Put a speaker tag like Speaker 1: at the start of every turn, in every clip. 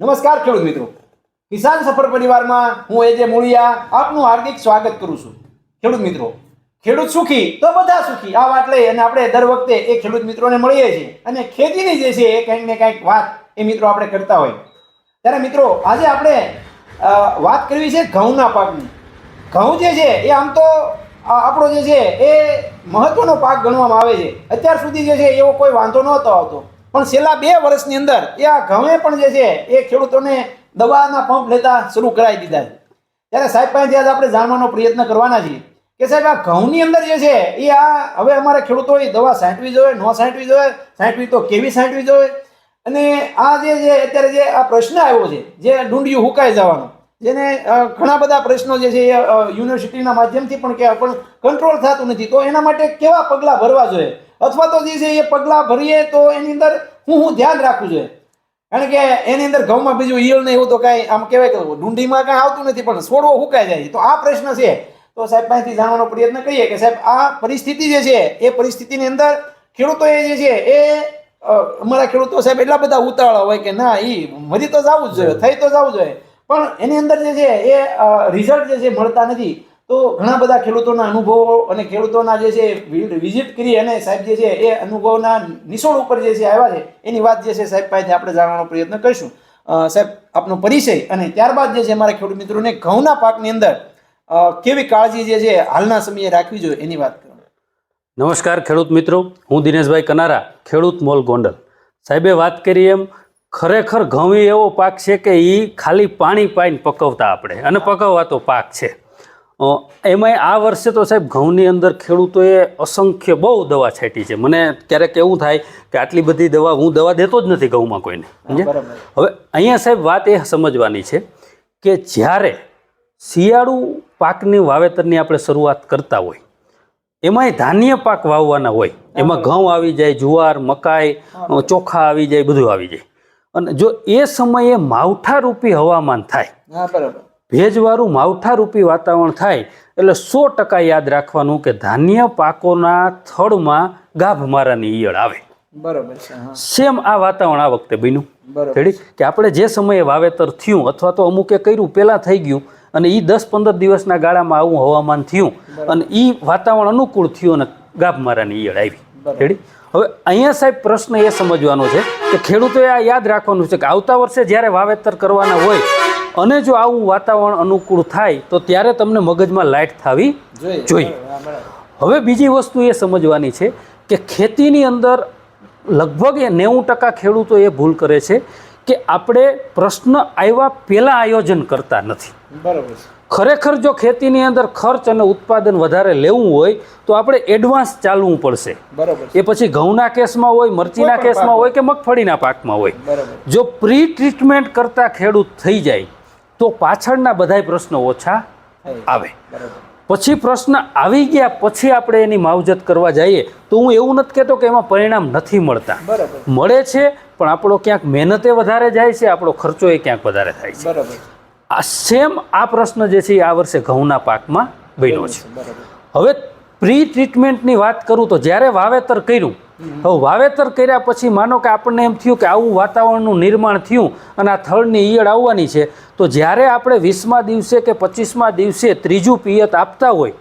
Speaker 1: નમસ્કાર ખેડૂત મિત્રો. કિસાન સફર પરિવારમાં હું એજે મૂળિયા આપનું હાર્દિક સ્વાગત કરું છું. ખેડૂત મિત્રો, ખેડૂત સુખી તો બધા સુખી. આ વાત લઈ અને આપણે દર વખતે એ ખેડૂત મિત્રોને મળીએ છીએ અને ખેતીની જે છે એ કંઈક ને કંઈક વાત એ મિત્રો આપણે કરતા હોય. ત્યારે મિત્રો, આજે આપણે વાત કરવી છે ઘઉંના પાકની. ઘઉં જે છે એ આમ તો આપણો જે છે એ મહત્વનો પાક ગણવામાં આવે છે. અત્યાર સુધી જે છે એવો કોઈ વાંધો નહોતો આવતો. પણ છેલ્લા બે વર્ષની અંદર એ આ ઘઉં પણ જે છે, એ ખેડૂતોને દવાના પંપ લેતા શરૂ કરાવી દીધા છે. ત્યારે સાહેબ પાસે આજે આપણે જાણવાનો પ્રયત્ન કરવાના છીએ કે સાહેબ આ ઘઉંની અંદર જે છે, એ આ હવે અમારે ખેડૂતોએ દવા સાંટવી જોઈએ, ન સાંટવી જોઈએ, સાંટવી તો કેવી સાંટવી જોઈએ? અને આ જે છે, અત્યારે જે આ પ્રશ્ન આવ્યો છે, જે ડુંડિયું હુકાઈ જવાનો, જેને ઘણા બધા પ્રશ્નો જે છે, એ યુનિવર્સિટીના માધ્યમથી પણ કે પણ કંટ્રોલ થતું નથી, તો એના માટે કેવા પગલાં ભરવા જોઈએ? અથવા તો જે છે એ પગલાં ભરીએ તો એની અંદર હું હું ધ્યાન રાખવું જોઈએ કારણ કે એની અંદર ઘઉંમાં બીજું ઈયળ ને એવું તો કાંઈ આમ કહેવાય કે ડુંડીમાં કાંઈ આવતું નથી, પણ છોડવો હુકાઈ જાય. તો આ પ્રશ્ન છે. તો સાહેબ પાસેથી જાણવાનો પ્રયત્ન કરીએ કે સાહેબ આ પરિસ્થિતિ જે છે, એ પરિસ્થિતિની અંદર ખેડૂતોએ જે છે, એ અમારા ખેડૂતો સાહેબ એટલા બધા ઉતાવળા હોય કે ના એ મરી તો જવું જ જોઈએ, થઈ તો જવું જોઈએ. પણ એની અંદર જે છે, એ રિઝલ્ટ જે છે, મળતા નથી. તો ઘણા બધા ખેડૂતોના અનુભવો અને ખેડૂતોના જે છે વિઝિટ કરી અને સાહેબ જે છે, એ અનુભવના નિશોળ ઉપર જે છે, આવ્યા છે, એની વાત જે છે, સાહેબ પાસેથી આપણે જાણવાનો પ્રયત્ન કરીશું. સાહેબ, આપનો પરિચય અને ત્યારબાદ જે છે અમારા ખેડૂત મિત્રોને ઘઉંના પાકની અંદર કેવી કાળજી જે છે, હાલના સમયે રાખવી જોઈએ એની વાત કરો.
Speaker 2: નમસ્કાર ખેડૂત મિત્રો, હું દિનેશભાઈ કનારા, ખેડૂત મોલ ગોંડલ. સાહેબે વાત કરી એમ, ખરેખર ઘઉં એવો પાક છે કે એ ખાલી પાણી પાઈને પકવતા આપણે. અને પકવવા તો પાક છે. એમાંય આ વર્ષે તો સાહેબ ઘઉંની અંદર ખેડૂતોએ અસંખ્ય બહુ દવા છાંટી છે. મને ક્યારેક એવું થાય કે આટલી બધી દવા હું દવા દેતો જ નથી ઘઉંમાં કોઈને. હવે અહીંયા સાહેબ વાત એ સમજવાની છે કે જ્યારે શિયાળુ પાકની વાવેતરની આપણે શરૂઆત કરતા હોય એમાંય ધાન્ય પાક વાવવાના હોય એમાં ઘઉં આવી જાય જુવાર મકાઈ ચોખા આવી જાય બધું આવી જાય. અને જો એ સમયે માવઠારૂપી હવામાન થાય
Speaker 1: બરાબર.
Speaker 2: ભેજવાળું માવઠારૂપી વાતાવરણ થાય એટલે સો ટકા યાદ રાખવાનું કે ધાન્ય પાકોના થડમાં ગાભ મારાની ઈયળ આવે.
Speaker 1: બરાબર છે
Speaker 2: સેમ આ વાતાવરણ આ વખતે બન્યું. કે આપણે જે સમયે વાવેતર થયું અથવા તો અમુકે કર્યું પહેલાં થઈ ગયું અને એ દસ પંદર દિવસના ગાળામાં આવું હવામાન થયું અને એ વાતાવરણ અનુકૂળ થયું અને ગાભ મારાની ઈયળ આવી. રેડી? હવે અહીંયા સાહેબ પ્રશ્ન એ સમજવાનો છે કે ખેડૂતોએ આ યાદ રાખવાનું છે કે આવતા વર્ષે જ્યારે વાવેતર કરવાના હોય અને જો આવું વાતાવરણ અનુકૂળ થાય તો ત્યારે તમને મગજમાં લાઇટ થવી
Speaker 1: જોઈએ.
Speaker 2: હવે બીજી વસ્તુ એ સમજવાની છે કે ખેતીની અંદર લગભગ એ નેવું ટકા ખેડૂતો એ ભૂલ કરે છે કે આપણે પ્રશ્ન આવ્યા પહેલાં આયોજન કરતા નથી.
Speaker 1: બરાબર
Speaker 2: ખરેખર જો ખેતીની અંદર ખર્ચ અને ઉત્પાદન વધારે લેવું હોય તો આપણે એડવાન્સ ચાલવું પડશે.
Speaker 1: બરાબર
Speaker 2: એ પછી ઘઉંના કેસમાં હોય મરચીના કેસમાં હોય કે મગફળીના પાકમાં હોય. જો પ્રી ટ્રીટમેન્ટ કરતા ખેડૂત થઈ જાય તો પાછળના બધાય પ્રશ્નો ઓછા આવે. પછી પ્રશ્ન આવી ગયા પછી આપણે એની માવજત કરવા જઈએ તો હું એવું નથી કહેતો કે એમાં પરિણામ નથી મળતા. મળે છે પણ આપણો ક્યાંક મહેનતે વધારે જાય છે આપણો ખર્ચો એ ક્યાંક વધારે થાય છે. આ સેમ આ પ્રશ્ન જે છે એ આ વર્ષે ઘઉંના પાકમાં બન્યો છે. હવે પ્રી ટ્રીટમેન્ટની વાત કરું તો જ્યારે વાવેતર કર્યું હવે વાવેતર કર્યા પછી માનો કે આપણને એમ થયું કે આવું વાતાવરણનું નિર્માણ થયું અને આ થળની ઈયળ આવવાની છે તો જ્યારે આપણે વીસમા દિવસે કે પચીસમા દિવસે ત્રીજું પિયત આપતા હોય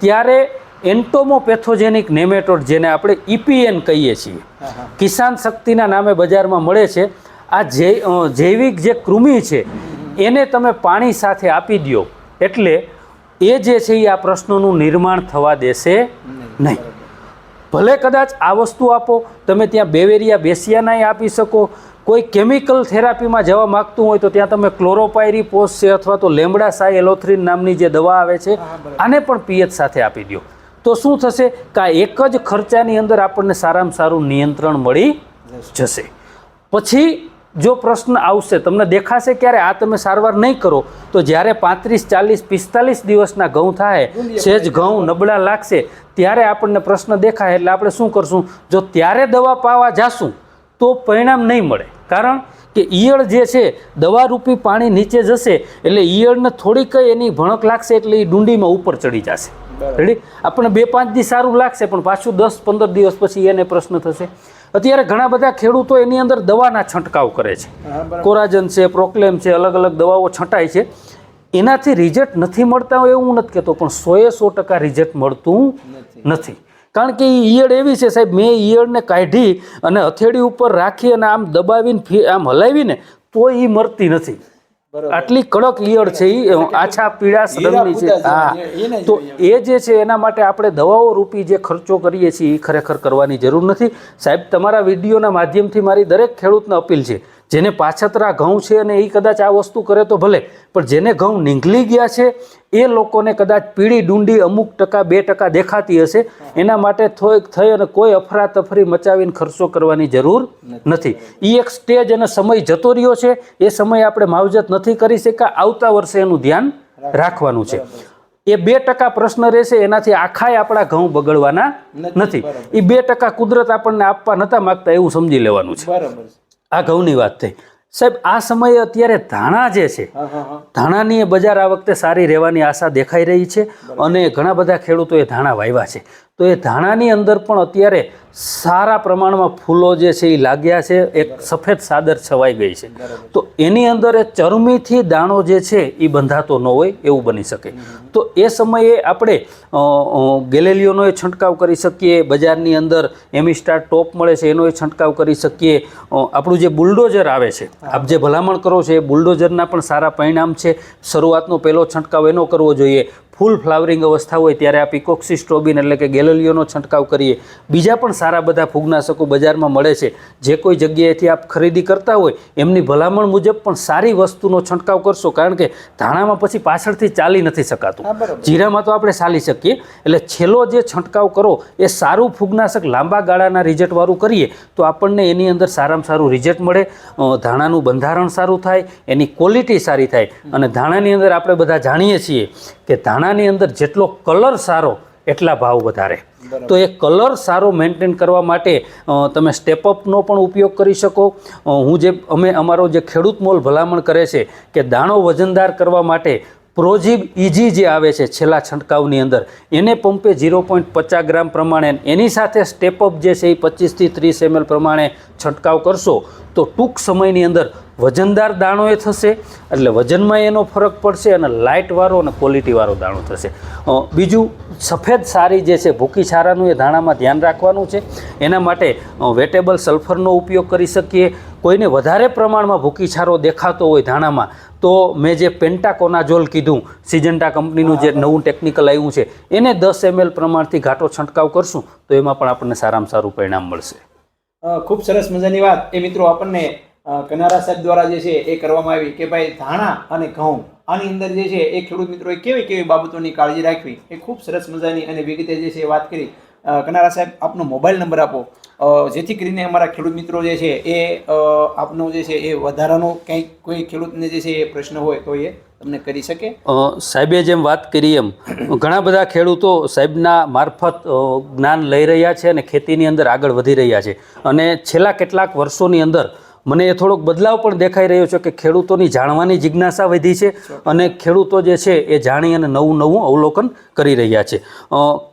Speaker 2: ત્યારે એન્ટોમોપેથોજેનિક નેમેટોડ જેને આપણે ઇપીએન કહીએ છીએ કિસાન શક્તિના નામે બજારમાં મળે છે આ જૈવિક જે કૃમિ છે એને તમે પાણી સાથે આપી દો એટલે એ જે છે એ આ પ્રશ્નોનું નિર્માણ થવા દેશે નહીં. ભલે કદાચ આ વસ્તુ આપો તમે ત્યાં બેવેરિયા બેસિયાનાય આપી શકો. કોઈ કેમિકલ થેરાપીમાં જવા માગતું હોય તો ત્યાં તમે ક્લોરોપાયરીપોસ છે અથવા તો લેમડા સાય એલોથ્રીન નામની જે દવા આવે છે આને પણ પીએચ સાથે આપી દો તો શું થશે કે આ એક જ ખર્ચાની અંદર આપણને સારામાં સારું નિયંત્રણ મળી જશે. પછી જો પ્રશ્ન આવશે તમને દેખાશે ક્યારે? આ તમે સારવાર નહીં કરો. તો જ્યારે પાંત્રીસ ચાલીસ પિસ્તાલીસ દિવસના ઘઉં થાય સેજ ઘઉં નબળા લાગશે ત્યારે આપણને પ્રશ્ન દેખાય. એટલે આપણે શું કરશું? જો ત્યારે દવા પાવા જાશું તો પરિણામ નહીં મળે. કારણ કે ઈયળ જે છે દવારૂપી પાણી નીચે જશે એટલે ઈયળને થોડીક એની ભણક લાગશે એટલે એ ડુંડીમાં ઉપર ચડી જશે. રેડી? આપણને બે પાંચ દિવસ સારું લાગશે પણ પાછું દસ પંદર દિવસ પછી એને પ્રશ્ન થશે. અત્યારે ઘણા બધા ખેડૂતો એની અંદર દવાના છંટકાવ કરે છે કોરાજન છે પ્રોક્લેમ છે અલગ અલગ દવાઓ છંટાય છે એનાથી રિઝલ્ટ નથી મળતા હોય એવું હું નથી કહેતો પણ સોએ સો ટકા રિઝલ્ટ મળતું
Speaker 1: નથી.
Speaker 2: કારણ કે એ ઈયળ એવી છે સાહેબ મેં ઈયળને કાઢી અને હથેળી ઉપર રાખી અને આમ દબાવીને આમ હલાવીને તો એ મરતી નથી. આટલી કડક ઈયળ છે એ આછા પીળા રંગની છે. હા. તો એ જે છે એના માટે આપણે દવાઓ રૂપી જે ખર્ચો કરીએ છીએ એ ખરેખર કરવાની જરૂર નથી. સાહેબ તમારા વિડીયોના માધ્યમથી મારી દરેક ખેડૂતને અપીલ છે. જેને પાછતરા ઘઉં છે અને એ કદાચ આ વસ્તુ કરે તો ભલે પણ જેને ઘઉં નીંગલી ગયા છે એ લોકોને કદાચ પીળી ડુંડી અમુક ટકા બે ટકા દેખાતી હશે. એના માટે થઈ અને કોઈ અફરાતફરી મચાવીને ખર્ચો કરવાની જરૂર નથી. એ એક સ્ટેજ અને સમય જતો રહ્યો છે. એ સમય આપણે માવજત નથી કરી શક્યા. આવતા વર્ષે એનું ધ્યાન રાખવાનું. છે. એ બે ટકા પ્રશ્ન રહેશે એનાથી આખાય આપણા ઘઉં બગડવાના નથી એ બે ટકા કુદરત આપણને આપવા નતા માગતા એવું સમજી લેવાનું છે.
Speaker 1: બરાબર છે.
Speaker 2: આ ઘઉંની વાત થઈ. સાહેબ આ સમયે અત્યારે ધાણા જે છે ધાણાની એ બજાર આ વખતે સારી રહેવાની આશા દેખાઈ રહી છે અને ઘણા બધા ખેડૂતોએ ધાણા વાવ્યા છે. તો એ ધાણાની અંદર પણ અત્યારે સારા પ્રમાણમાં ફૂલો જે છે એ લાગ્યા છે એક સફેદ સાદર છવાઈ ગઈ છે. તો એની અંદર એ ચરમીથી દાણો જે છે એ બંધાતો ન હોય એવું બની શકે. તો એ સમયે આપણે ગેલેલિયોનો એ છંટકાવ કરી શકીએ બજારની અંદર એમિસ્ટાર ટોપ મળે છે એનો એ છંટકાવ કરી શકીએ. આપણું જે બુલડોઝર આવે છે આપ જે ભલામણ કરો છો એ બુલડોઝરના પણ સારા પરિણામ છે. શરૂઆતનો પહેલો છંટકાવ એનો કરવો જોઈએ. ફૂલ ફ્લાવરિંગ અવસ્થા હોય ત્યારે આ પિકોક્સિસ્ટ્રોબિન એટલે કે ગેલેલિયોનો છંટકાવ કરીએ. બીજા પણ સારા બધા ફૂગનાશકો બજારમાં મળે છે. જે કોઈ જગ્યાએથી આપ ખરીદી કરતા હોય એમની ભલામણ મુજબ પણ સારી વસ્તુનો છંટકાવ કરશો. કારણ કે ધાણામાં પછી પાછળથી ચાલી નથી શકાતું. જીરામાં તો આપણે ચાલી શકીએ. એટલે છેલ્લો જે છંટકાવ કરો એ સારું ફૂગનાશક લાંબા ગાળાના રિઝલ્ટવાળું કરીએ તો આપણને એની અંદર સારામાં સારું રિઝલ્ટ મળે. ધાણાનું બંધારણ સારું થાય એની ક્વોલિટી સારી થાય. અને ધાણાની અંદર આપણે બધા જાણીએ છીએ કે ધાણાની અંદર જેટલો કલર સારો એટલા ભાવ વધારે. તો એ કલર સારો મેન્ટેન કરવા માટે તમે સ્ટેપઅપનો પણ ઉપયોગ કરી શકો. હું જે અમે અમારો જે ખેડૂત મોલ ભલામણ કરે છે કે દાણો વજનદાર કરવા માટે પ્રોજીબ ઇજી જે આવે છે છેલ્લા છંટકાવની અંદર, એને પંપે ઝીરો પોઈન્ટ પચાસ ગ્રામ પ્રમાણે એની સાથે સ્ટેપઅપ જે છે એ પચીસથી ત્રીસ એમએલ પ્રમાણે છંટકાવ કરશો, તો ટૂંક સમયની અંદર વજનદાર દાણો એ થશે, એટલે વજનમાં એનો ફરક પડશે અને લાઇટવાળો અને ક્વોલિટીવાળો દાણો થશે. બીજું સફેદ સારી જે છે ભૂકી છારાનું એ દાણામાં ધ્યાન રાખવાનું છે. એના માટે વેટેબલ સલ્ફરનો ઉપયોગ કરી શકીએ કોઈને વધારે પ્રમાણમાં ભૂકી છારો દેખાતો હોય ધાણામાં તો મેં જે પેન્ટાકોનાઝોલ કીધું સિજન્ટા કંપનીનું જે નવું ટેકનિકલ આવ્યું છે એને દસ એમએલ પ્રમાણથી ઘાટો છંટકાવ કરશું તો એમાં પણ આપણને સારામાં સારું પરિણામ મળશે.
Speaker 1: ખૂબ સરસ મજાની વાત. એ મિત્રો આપણને કનારા સાહેબ દ્વારા જે છે એ કરવામાં આવી કે ભાઈ ધાણા અને ઘઉં આની અંદર જે છે એ ખેડૂત મિત્રોએ કેવી કેવી બાબતોની કાળજી રાખવી એ ખૂબ સરસ મજાની અને વિગતે જે છે એ વાત કરી. કનારા સાહેબ, આપનો મોબાઈલ નંબર આપો. જેથી કરીને અમારા ખેડૂત મિત્રો જે છે એ આપનો જે છે એ વધારાનો કંઈક કોઈ ખેડૂતને જે છે એ પ્રશ્ન હોય તો એ તમને કરી શકે.
Speaker 2: સાહેબે જેમ વાત કરી એમ, ઘણા બધા ખેડૂતો સાહેબના મારફત જ્ઞાન લઈ રહ્યા છે અને ખેતીની અંદર આગળ વધી રહ્યા છે. અને છેલ્લા કેટલાક વર્ષોની અંદર મને એ થોડોક બદલાવ પણ દેખાઈ રહ્યો છે કે ખેડૂતોની જાણવાની જિજ્ઞાસા વધી છે અને ખેડૂતો જે છે એ જાણી અને નવું નવું અવલોકન કરી રહ્યા છે.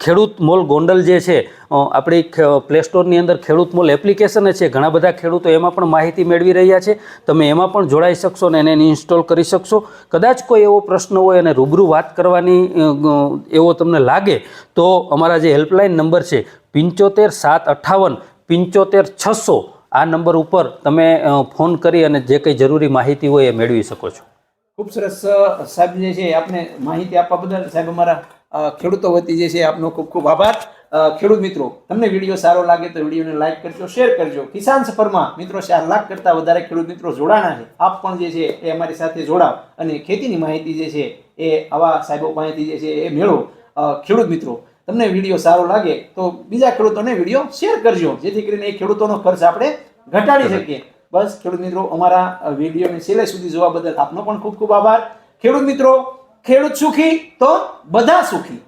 Speaker 2: ખેડૂત મોલ ગોંડલ જે છે આપણી પ્લે સ્ટોરની અંદર ખેડૂત મોલ એપ્લિકેશન છે, ઘણા બધા ખેડૂતો એમાં પણ માહિતી મેળવી રહ્યા છે. તમે એમાં પણ જોડાઈ શકશો ને એને ઇન્સ્ટોલ કરી શકશો. કદાચ કોઈ એવો પ્રશ્ન હોય અને રૂબરૂ વાત કરવાની એવો તમને લાગે, તો અમારા જે હેલ્પલાઇન નંબર છે પંચોતેર સાત અઠ્ઠાવન પંચોતેર છસો આ નંબર ઉપર તમે ફોન કરી અને જે કંઈ જરૂરી માહિતી હોય એ મેળવી શકો છો.
Speaker 1: ખૂબ સરસ સાહેબ જે છે આપને માહિતી આપવા બદલ સાહેબ અમારા ખેડૂતો વતી જે છે આપનો ખૂબ ખૂબ આભાર. ખેડૂત મિત્રો, તમને વીડિયો સારો લાગે તો વિડીયોને લાઈક કરજો, શેર કરજો. કિસાન સફરમાં મિત્રો ચાર લાખ કરતાં વધારે ખેડૂત મિત્રો જોડાણા છે. આપ પણ જે છે એ અમારી સાથે જોડાવ અને ખેતીની માહિતી જે છે એ આવા સાહેબો માહિતી જે છે એ મેળવો. ખેડૂત મિત્રો તમને વીડિયો સારો લાગે તો બીજા ખેડૂતોને વીડિયો શેર કરજો. જેથી કરીને એ ખેડૂતોનો ખર્ચ આપણે ઘટાડી શકીએ. બસ ખેડૂત મિત્રો અમારા વિડીયોને છેલ્લે સુધી જોવા બદલ આપનો પણ ખૂબ ખૂબ આભાર. ખેડૂત મિત્રો ખેડૂત સુખી તો બધા સુખી.